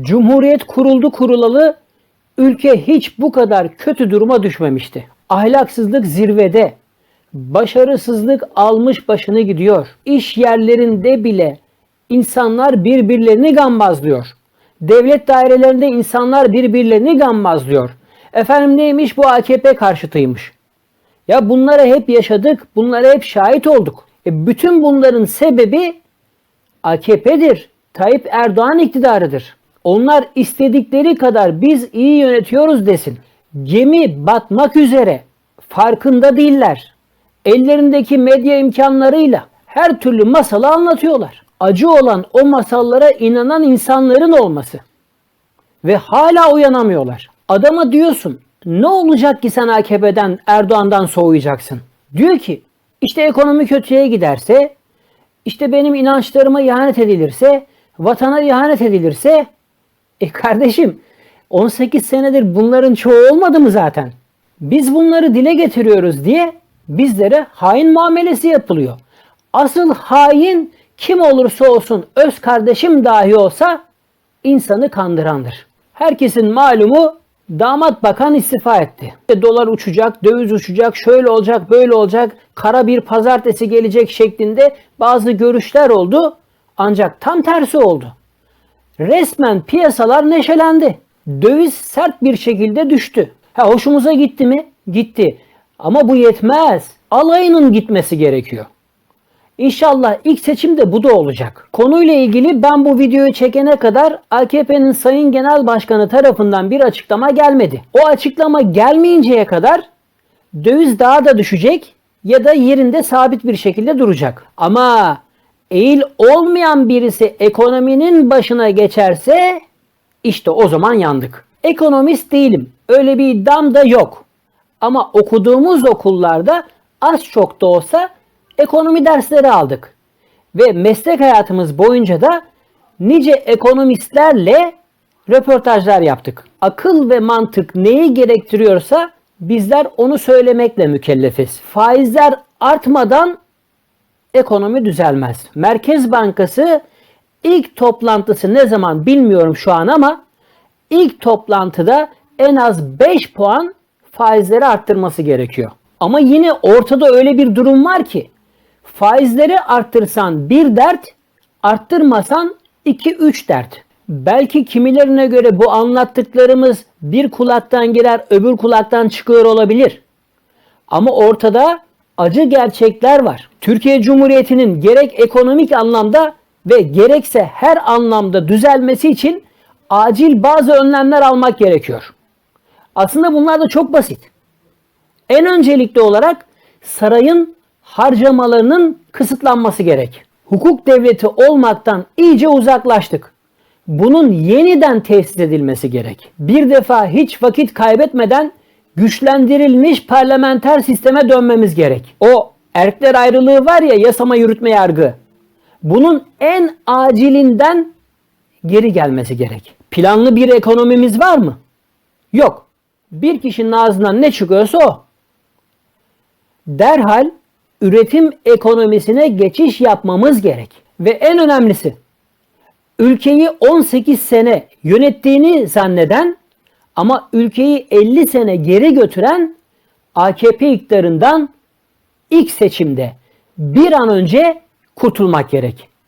Cumhuriyet kuruldu kurulalı ülke hiç bu kadar kötü duruma düşmemişti. Ahlaksızlık zirvede. Başarısızlık almış başını gidiyor. İş yerlerinde bile insanlar birbirlerini gambazlıyor. Devlet dairelerinde insanlar birbirlerini gambazlıyor. Efendim neymiş bu AKP karşıtıymış. Ya bunlara hep yaşadık, bunlara hep şahit olduk. E bütün bunların sebebi AKP'dir. Tayyip Erdoğan iktidarıdır. Onlar istedikleri kadar biz iyi yönetiyoruz desin. Gemi batmak üzere. Farkında değiller. Ellerindeki medya imkanlarıyla her türlü masalı anlatıyorlar. Acı olan o masallara inanan insanların olması. Ve hala uyanamıyorlar. Adama diyorsun ne olacak ki sen AKP'den Erdoğan'dan soğuyacaksın? Diyor ki işte ekonomi kötüye giderse, işte benim inançlarıma ihanet edilirse, vatana ihanet edilirse, e kardeşim 18 senedir bunların çoğu olmadı mı zaten? Biz bunları dile getiriyoruz diye bizlere hain muamelesi yapılıyor. Asıl hain kim olursa olsun öz kardeşim dahi olsa insanı kandırandır. Herkesin malumu damat bakan istifa etti. İşte Dolar uçacak, döviz uçacak, şöyle olacak, böyle olacak, kara bir pazartesi gelecek şeklinde bazı görüşler oldu. Ancak tam tersi oldu. Resmen piyasalar neşelendi. Döviz sert bir şekilde düştü. Ha hoşumuza gitti mi? Gitti. Ama bu yetmez. Alayının gitmesi gerekiyor. İnşallah ilk seçimde bu da olacak. Konuyla ilgili ben bu videoyu çekene kadar AKP'nin Sayın Genel Başkanı tarafından bir açıklama gelmedi. O açıklama gelmeyinceye kadar döviz daha da düşecek ya da yerinde sabit bir şekilde duracak. Ama eğil olmayan birisi ekonominin başına geçerse işte o zaman yandık. Ekonomist değilim. Öyle bir iddiam da yok. Ama okuduğumuz okullarda az çok da olsa ekonomi dersleri aldık. Ve meslek hayatımız boyunca da nice ekonomistlerle röportajlar yaptık. Akıl ve mantık neyi gerektiriyorsa bizler onu söylemekle mükellefiz. Faizler artmadan ekonomi düzelmez. Merkez Bankası ilk toplantısı ne zaman bilmiyorum şu an ama ilk toplantıda en az 5 puan faizleri arttırması gerekiyor. Ama yine ortada öyle bir durum var ki faizleri arttırsan bir dert, arttırmasan 2-3 dert. Belki kimilerine göre bu anlattıklarımız bir kulaktan girer öbür kulaktan çıkıyor olabilir. Ama ortada acı gerçekler var. Türkiye Cumhuriyeti'nin gerek ekonomik anlamda ve gerekse her anlamda düzelmesi için acil bazı önlemler almak gerekiyor. Aslında bunlar da çok basit. En öncelikli olarak sarayın harcamalarının kısıtlanması gerek. Hukuk devleti olmaktan iyice uzaklaştık. Bunun yeniden tesis edilmesi gerek. Bir defa hiç vakit kaybetmeden güçlendirilmiş parlamenter sisteme dönmemiz gerek. O erkler ayrılığı var ya yasama yürütme yargı. Bunun en acilinden geri gelmesi gerek. Planlı bir ekonomimiz var mı? Yok. Bir kişinin ağzından ne çıkıyorsa o. Derhal üretim ekonomisine geçiş yapmamız gerek. Ve en önemlisi ülkeyi 18 sene yönettiğini zanneden ama ülkeyi 50 sene geri götüren AKP iktidarından ilk seçimde bir an önce kurtulmak gerek.